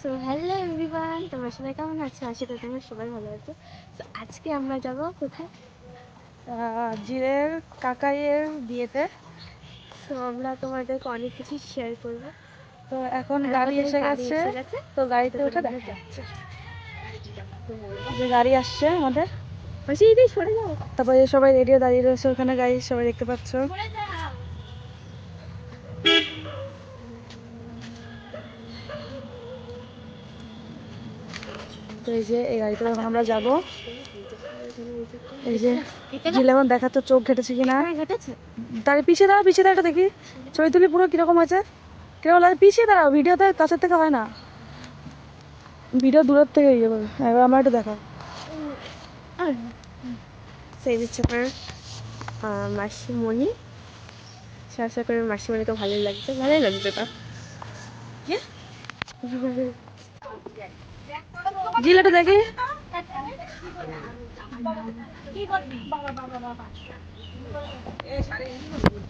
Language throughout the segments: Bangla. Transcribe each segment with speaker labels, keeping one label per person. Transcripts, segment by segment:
Speaker 1: সো হ্যালো এভরিওয়ান তোমরা সবাই কেমন আছো? আশা করি তোমরা সবাই ভালো আছো। তো আজকে আমরা যাব কোথায়?
Speaker 2: জিরের কাকাইয়ের বিয়েতে।
Speaker 1: তো আমরা তোমাদেরকে অনেক কিছু শেয়ার করব।
Speaker 2: তো এখন গাড়ি এসে গেছে। তো গাড়িতে উঠে দেখা। যাচ্ছে। যে গাড়ি আসছে আমাদের। তারপরে সবাই রেডিও দাঁড়িয়ে রয়েছে ওখানে গাড়ি সবাই দেখতে পাচ্ছ
Speaker 1: সরে যাও
Speaker 2: তো এই যে এই গাড়িতে এখন আমরা যাব। এই যে জিলে এখন দেখাচ্ছে চোখ ঘেটেছে কিনা?
Speaker 1: ঘটেছে।
Speaker 2: দাঁড়িয়ে পিছিয়ে দাঁড়াও পিছিয়ে দাঁড়াটা দেখি। ছবি তুলি পুরো কীরকম আছে? কীরকম লাগে? পিছিয়ে দাঁড়াও ভিডিওতে কাছের থেকে হয় না। ভিডিও দূরের থেকে ইয়ে করবে এবার আমার একটু দেখাও।
Speaker 1: সেই দিচ্ছে আহ, মাসিমণি। সে আশা করি মাসিমণিকে ভালোই লাগছে। ভালোই লাগছে তো।
Speaker 2: জিলেটা দেখি।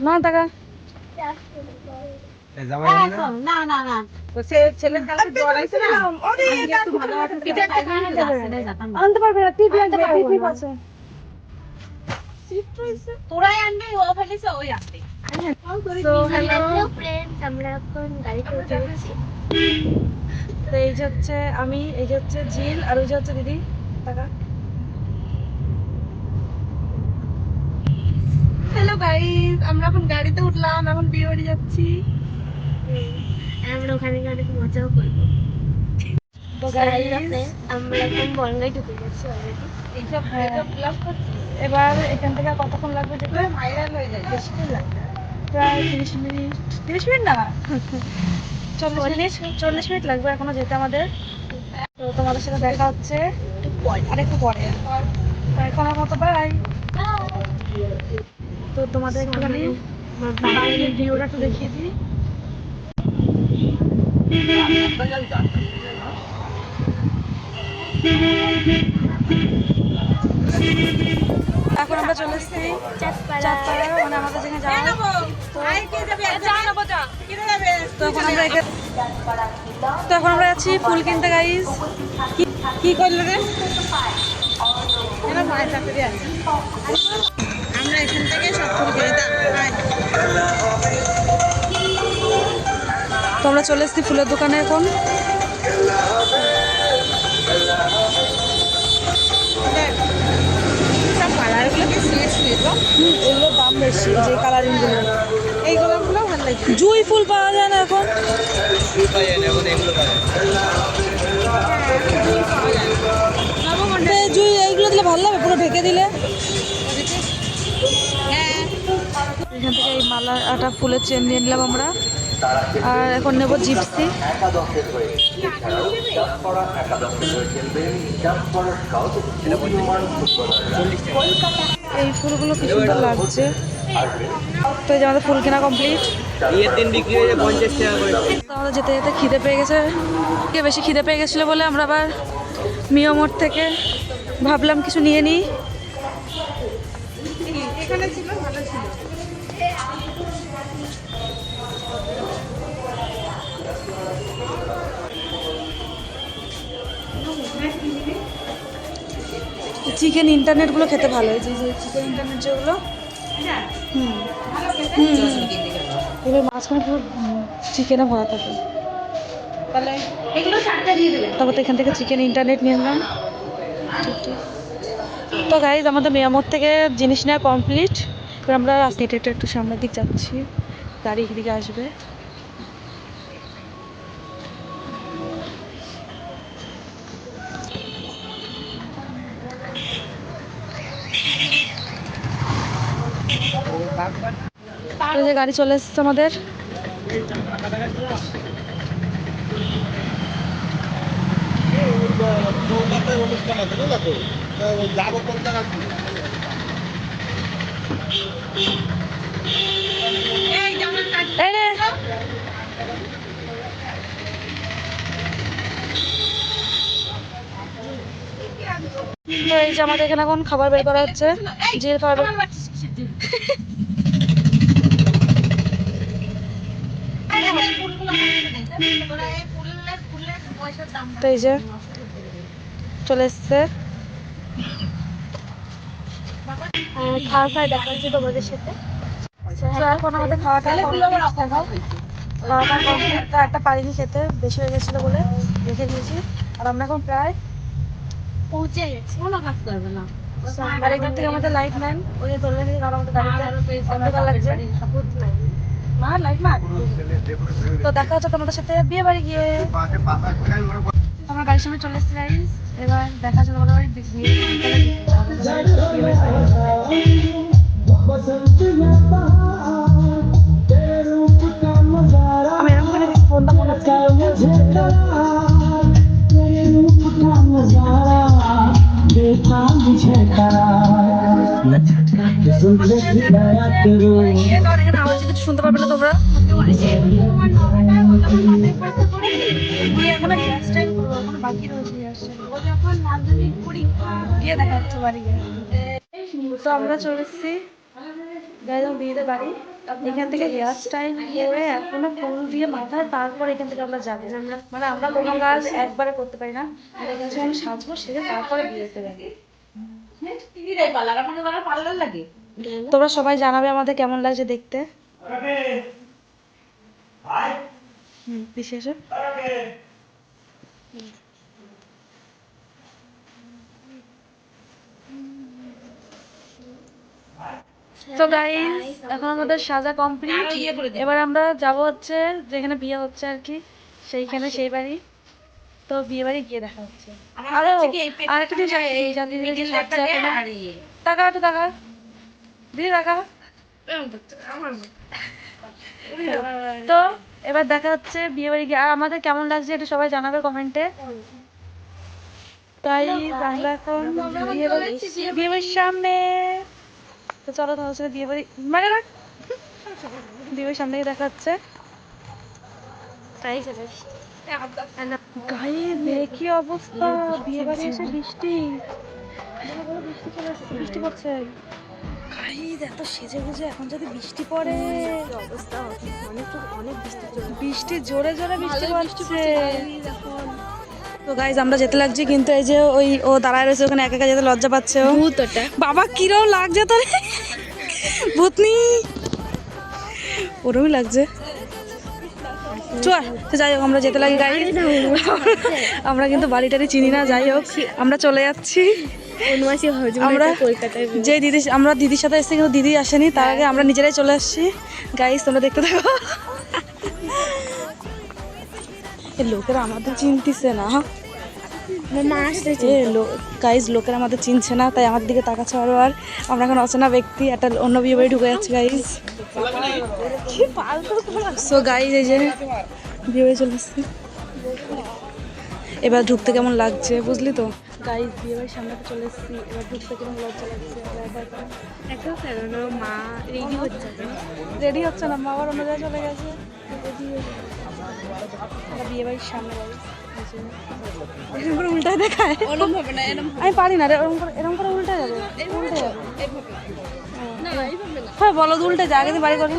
Speaker 2: না টাকা আনতে পারবে না টিভি আনতে পারবে টিভি আছে তো হ্যালো
Speaker 1: ফ্রেন্ডস আমরা এখন গাড়িতে উঠে গেছি।
Speaker 2: তো এই যে হচ্ছে আমি এই যে হচ্ছে জিল আর ওই যে হচ্ছে দিদি টাকা হ্যালো গাইস আমরা এখন গাড়িতে উঠলাম এখন বিয়ে বাড়ি যাচ্ছি।
Speaker 1: আমরা ওখানে গিয়ে অনেক মজাও করব।
Speaker 2: তো
Speaker 1: Guys,
Speaker 2: গাইস
Speaker 1: আমরা এখন বনগাই ঢুকে গেছি অলরেডি
Speaker 2: এইসব এবার এখান থেকে কতক্ষণ লাগবে যেতে? ভাইরাল হয়ে যায় বেশি লাগবে। প্রায় তিরিশ মিনিট। তিরিশ মিনিট না? চল্লিশ চল্লিশ মিনিট লাগবে এখনও যেতে আমাদের। তো তোমাদের সাথে দেখা হচ্ছে আর একটু পরে তো এখন মতো বাই তো তোমাদের একটুখানি ভিউটা একটু দেখিয়ে দিই। এখন আমরা চলে এসেছি চাঁদপাড়া। মানে আমাদের যেখানে যাওয়া তো এখন আমরা এখানে তো এখন আমরা যাচ্ছি ফুল কিনতে গাইস কি করল রে? আমরা এখান থেকে সব ফুল কিনে তো আমরা চলে এসেছি ফুলের দোকানে এখন। এগুলোর দাম বেশি যে কালারিংগুলো। এই গোলাপগুলো ভালো লাগে। জুই ফুল পাওয়া যায় না এখন। জুই, এইগুলো দিলে ভালো লাগবে পুরো ঢেকে দিলে। এখান থেকে এই মালাটা ফুলের চেন নিয়ে নিলাম আমরা। আর এখন নেব জিপসি। এই ফুলগুলো কি সুন্দর লাগছে। তো এই যে আমাদের ফুল কেনা কমপ্লিট আমাদের যেতে যেতে খিদে পেয়ে গেছে। বেশি খিদে পেয়ে গেছিল বলে আমরা আবার মিয়মোর থেকে ভাবলাম কিছু নিয়ে নিই। চিকেন ইন্টারনেটগুলো খেতে ভালো যে চিকেন ইন্টারনেট যেগুলো। এবার মাঝখানে পুরো চিকেনে ভরা থাকে। তাহলে এগুলো তারপর তো এখান থেকে চিকেন ইন্টারনেট নিয়ে নিলাম। তো গাইজ আমাদের মেয়ামোর থেকে জিনিস নেওয়া কমপ্লিট এবার আমরা রাস্তা হেঁটে হেঁটে একটু সামনের দিক যাচ্ছি। গাড়ি এদিকে আসবে। যে গাড়ি চলে এসেছে আমাদের। এই যে আমাদের এখানে এখন খাবার বের করা হচ্ছে। জিল খাবার তো এই যে চলে এসছে।
Speaker 1: খাওয়া খাওয়া দেখা হচ্ছে তোমাদের সাথে।
Speaker 2: তো এখন আমাদের তো একটা পারিনি খেতে বেশি হয়ে গেছিল বলে রেখে দিয়েছি। আর আমরা এখন প্রায়
Speaker 1: পৌঁছে গেছি। কোনো কাজ করবে না।
Speaker 2: আর এখান থেকে আমাদের লাইট ম্যান ওই ধরে রেখেছি কারণ আমাদের গাড়িতে অন্ধকার লাগছে। মা লাইট ম্যান তো দেখা হচ্ছে তোমাদের সাথে বিয়ে বাড়ি গিয়ে আমরা গাড়ির সামনে চলে এসেছি। এবার দেখা হচ্ছে তোমাদের বাড়ি আমি এরকম করে ফোনটা মনে হচ্ছে এখানে আওয়াজ কিছু শুনতে পারবে না তোমরা বিয়ে এখনও পারবে বাড়ি গিয়ে তো আমরা চলে এসেছি গাইলাম বিয়েতে বাড়ি। এখান থেকে হেয়ার স্টাইল করে এখনও ফুল দিয়ে মাথায় তারপর এখান থেকে আমরা যাব। মানে আমরা কোনো কাজ একবারে করতে পারি না। যখন সাজবো সেটা তারপরে বিয়েতে যাব তোমরা সবাই জানাবে আমাদের কেমন লাগছে দেখতে। বিশেষে তো গাইস এখন আমাদের সাজা কমপ্লিট এবার আমরা যাব হচ্ছে যেখানে বিয়ে হচ্ছে আর কি সেইখানে সেই বাড়ি। তো বিয়ে বাড়ি গিয়ে দেখা হচ্ছে। আরে আর একটা জিনিস এই জানি। টাকা একটু টাকা। দিদি টাকা তো এবার দেখা হচ্ছে বিয়ে বাড়ি গিয়ে। আর আমাদের কেমন লাগছে একটু সবাই জানাবে কমেন্টে। তাই আমরা এখন বিয়ে বাড়ি বিয়ে বাড়ির সামনে। তো চলো তোমার সাথে বিয়ে বাড়ি মানে রাখ। বিয়ে বাড়ির সামনে দেখা হচ্ছে।
Speaker 1: তাই
Speaker 2: গায়ে দেখি অবস্থা। বিয়ে বাড়ি এসে বৃষ্টি। বৃষ্টি পড়ছে। গাইজ এত সেজে গুজে এখন যদি বৃষ্টি পড়ে।
Speaker 1: অবস্থা অনেক অনেক বৃষ্টি
Speaker 2: বৃষ্টি জোরে জোরে বৃষ্টি পড়ছে। তো গাইজ আমরা যেতে লাগছি কিন্তু এই যে ওই ও দাঁড়ায় রয়েছে ওখানে একা একা যেতে লজ্জা পাচ্ছে ও। বাবা কিরম লাগছে তোর? ভূতনি ওরমই লাগছে। চল তো যাই হোক আমরা যেতে লাগি গাড়ি আমরা কিন্তু বাড়ি টাড়ি চিনি না যাই হোক আমরা চলে যাচ্ছি। আমরা যে দিদি আমরা দিদির সাথে এসেছি কিন্তু দিদি আসেনি তার আগে আমরা নিজেরাই চলে আসছি। গাইস তোমরা দেখতে থাকো। লোকেরা আমাদের চিনতিছে না। গাইজ লোকেরা আমাদের চিনছে না তাই আমাদের দিকে তাকাচ্ছে বারবার আমরা এখন অচেনা ব্যক্তি একটা অন্য বিয়ে বাড়ি ঢুকে যাচ্ছে গাইজ সো গাইজ এই যে বিয়ে বাড়ি চলে এসছি। এবার ঢুকতে কেমন লাগছে বুঝলি তো? গাইজ বিয়ে বাড়ির সামনে চলে এসেছি এবার ঢুকতে কেমন লজ্জা লাগছে
Speaker 1: একটা মা রেডি হচ্ছে
Speaker 2: রেডি হচ্ছে না মা আবার অন্য জায়গায় চলে গেছে। বিয়ে বাড়ির সামনে এরকম করে দেখায়। আমি পারি না রে এরকম করে এরকম করে উল্টে যাবে। হ্যাঁ। বলো তো উল্টে যা আগে বাড়ি করি।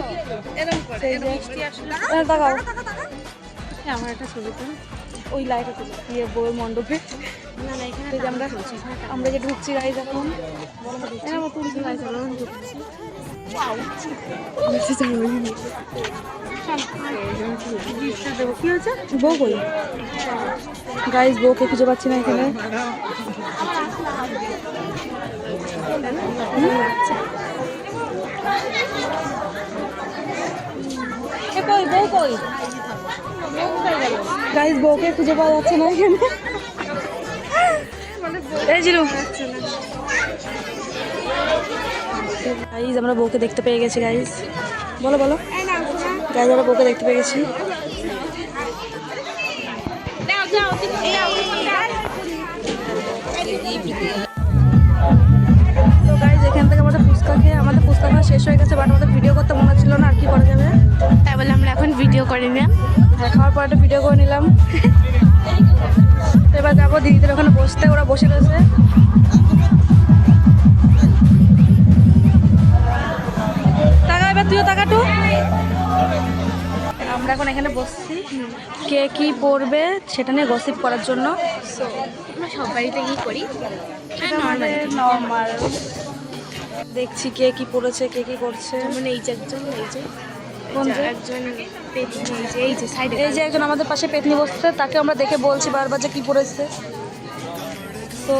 Speaker 2: হ্যাঁ,
Speaker 1: আমার একটা ছবি তো
Speaker 2: ওই লাইট আছে বিয়ে বউয়ের মণ্ডপে।
Speaker 1: না না এখানে
Speaker 2: আমরা আমরা যে ঢুকছি গাড়ি এখন বউ কই গাইজ বউকে খুঁজে পাচ্ছি না এখানে। কই বউ কই? গাইজ বউকে খুঁজে পাওয়া যাচ্ছে না এখানে। গাইজ আমরা বউকে দেখতে পেয়ে গেছি গাইজ বলো বলো। গাইজ আমরা বউকে দেখতে পেয়ে গেছি। তো গাইজ এখান থেকে আমাদের ফুচকা খেয়ে আমাদের ফুচকা খাওয়া শেষ হয়ে গেছে বাট আমাদের ভিডিও করতে মনে ছিল না। করে
Speaker 1: নিলাম।
Speaker 2: খাওয়ার পর একটা ভিডিও করে নিলাম। তো এবার যাব দিদিদের ওখানে বসতে ওরা বসে রয়েছে। টাকা এবার তুইও টাকাটু আমরা এখন এখানে বসছি। কে কি পড়বে সেটা নিয়ে গসিপ করার জন্য।
Speaker 1: সো আমরা সব বাড়িতে কি করি
Speaker 2: নর্মাল দেখছি কে কি পড়েছে কে কি করছে।
Speaker 1: যেমন এই যে একজন এই যে? একজন এই যে
Speaker 2: একজন আমাদের পাশে পেতনি বসছে, তাকে আমরা দেখে বলছি বারবার যে কি পড়েছে তো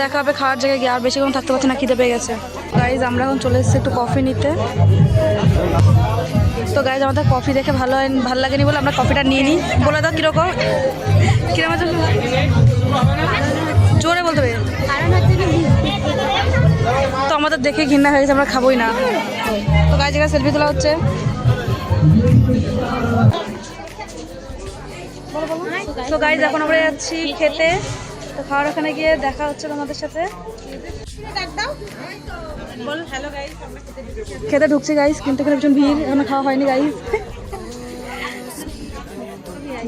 Speaker 2: দেখা হবে, খাওয়ার জায়গায় গিয়ে আর বেশিক্ষণ থাকতে পারছি না, খিদে পেয়ে গেছে। গাইজ আমরা এখন চলে এসেছি একটু কফি নিতে। তো গাইজ আমাদের কফি দেখে ভালো হয়, ভালো লাগেনি বলে আমরা কফিটা নিয়ে নিই। বলে দাও কীরকম? কীরকম? জোরে বলতে
Speaker 1: কি
Speaker 2: তো আমাদের দেখে ঘৃণা হয়ে গেছে, আমরা খাবোই না। তো গাইজ এখানে সেলফি তোলা হচ্ছে। তো গাইজ এখন আমরা যাচ্ছি খেতে। তো খাওয়ার ওখানে গিয়ে দেখা হচ্ছে তোমাদের সাথে। খেতে ঢুকছে গাইজ কিন্তু এখানে ভীষণ ভিড়, এখনও খাওয়া হয়নি গাইজ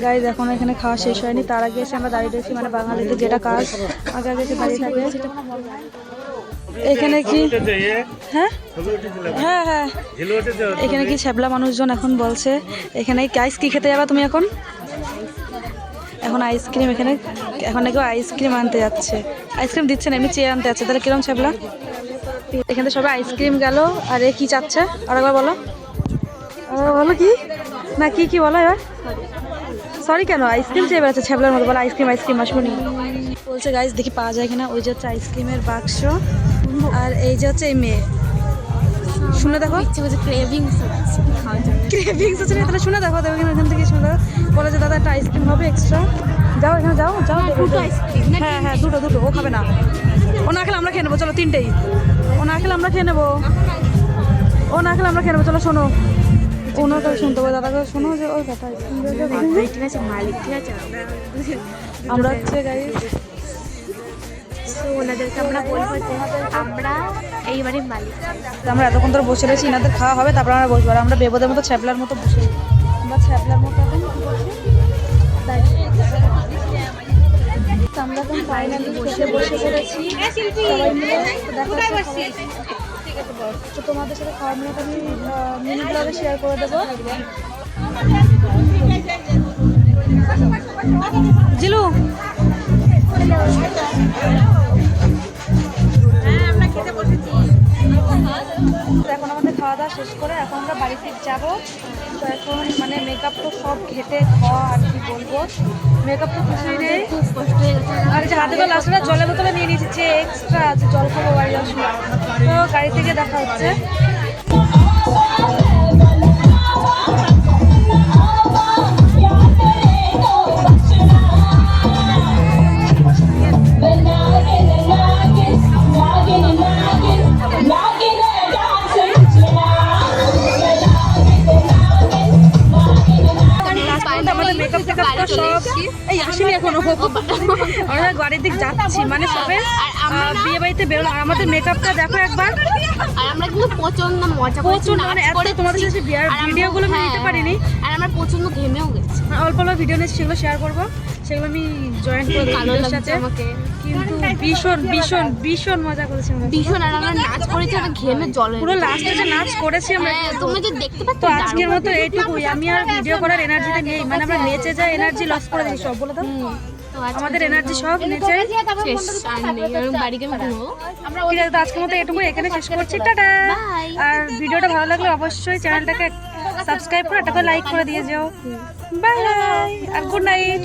Speaker 2: গাইজ এখন এখানে খাওয়া শেষ হয়নি। তার আগে এসে আমরা দাঁড়িয়ে রয়েছি মানে বাঙালিদের যেটা কাজ। আগে আগে দাঁড়িয়ে থাকে এখানে কি? হ্যাঁ? হ্যাঁ হ্যাঁ। এখানে কি ছ্যাবলা মানুষজন এখন বলছে? এখানে কি আইস কি খেতে যাবা তুমি এখন? এখন আইসক্রিম এখানে এখন কেউ আইসক্রিম আনতে যাচ্ছে। আইসক্রিম দিচ্ছে না এমনি চেয়ে আনতে যাচ্ছে। তাহলে কিরম ছ্যাবলা এখানে সবাই আইসক্রিম গেল। আর এ কি চাচ্ছে? আর একবার বলো। বলো কি? না কি কি বলো এবার? সরি কেন? আইসক্রিম চেয়ে বেড়াচ্ছে ছ্যাবলার মতো। বলো আইসক্রিম আইসক্রিম আসবনি বলছে গাইস দেখি পাওয়া যায় কিনা? ওই যে হচ্ছে আইসক্রিমের বাক্স। আর এই যে হচ্ছে এই মেয়ে। শুনে দেখো।
Speaker 1: ক্রেভিংস
Speaker 2: আছে তাহলে শুনে দেখো দেখো এখানে থেকে শুনে দেখো। বলে যে দাদা একটা আইসক্রিম হবে এক্সট্রা যাও এখানে যাও যাও।
Speaker 1: দুটো আইসক্রিম
Speaker 2: হ্যাঁ হ্যাঁ দুটো দুটো ও খাবে না। ও না খেলে আমরা খেয়ে নেব চলো তিনটেই। ও না খেলে আমরা খেয়ে নেব। ও না খেলে আমরা খেয়ে নেব চলো শোনো। ওনার কাছে শুনতে হবে দাদাকে শোনো যে ওই কথা
Speaker 1: ঠিক মালিক ঠিক আছে আমরা
Speaker 2: হচ্ছে গাড়ি
Speaker 1: ওনাদেরকে আমরা বলব যে আমরা মালিক।
Speaker 2: আমরা এতক্ষণ ধরে বসে রয়েছি ইনাদের খাওয়া হবে তারপর আমরা বসবো। আর আমরা বেবদের মতো ছ্যাপলার মতো বসে আমরা ছ্যাপলার মতো আমরা এখন ফাইনালি বসে বসে পড়েছি। তো তোমাদের সাথে খাওয়ার মেয়েটা আমি মিনি ব্লগে শেয়ার করে দেবো। জিলু। এখন আমাদের খাওয়া দাওয়া শেষ করে এখন আমরা বাড়িতে যাব। তো এখন মানে মেকআপ তো সব ঘেটে খাওয়া আর কি বলব। মেকআপ তো কিছুই নেই। আর যে হাতে বেলা আসলে জলের বোতলে নিয়ে নিয়েছি, যে এক্সট্রা আছে জল খাব বাড়ি আসলে তো গাড়ি থেকে দেখা হচ্ছে। সব এই আসেনি এখনও। আমরা গাড়ির দিক যাচ্ছি। মানে সবে বিয়ে বাড়িতে বেরোলো আর আমাদের মেকআপটা দেখো একবার।
Speaker 1: আর আমরা কিন্তু প্রচণ্ড মজা
Speaker 2: মানে এত তোমাদের সাথে বিয়ার ভিডিওগুলো আমি নিতে
Speaker 1: হ্যাঁ,
Speaker 2: পারিনি।
Speaker 1: আর আমরা প্রচণ্ড ঘেমেও গেছি।
Speaker 2: অল্প অল্প ভিডিও সেগুলো শেয়ার করব। সেগুলো আমি জয়েন করে
Speaker 1: কালো
Speaker 2: সাথে।
Speaker 1: আমাকে।
Speaker 2: কিন্তু ভীষণ ভীষণ ভীষণ মজা করেছি আমরা।
Speaker 1: ভীষণ আর আমরা নাচ করেছি আর ঘেমে জল
Speaker 2: পুরো। লাস্টে যে নাচ করেছি আমরা
Speaker 1: হ্যাঁ তুমি যে দেখতে পাচ্ছ
Speaker 2: তো আজকের মতো এইটুকুই আমি আর ভিডিও করার এনার্জিটা নেই। মানে আমরা নেচে যা এনার্জি লস করে দিই সব বলে দাও আমাদের এনার্জি সব নেচে
Speaker 1: শেষ আর নেই
Speaker 2: ঠিক আছে তো আজকের মতো এটুকু এখানে শেষ করছি। টাটা। আর ভিডিওটা ভালো লাগলে অবশ্যই চ্যানেলটাকে সাবস্ক্রাইব করে একটা লাইক করে দিয়ে যাও। বাই। R good night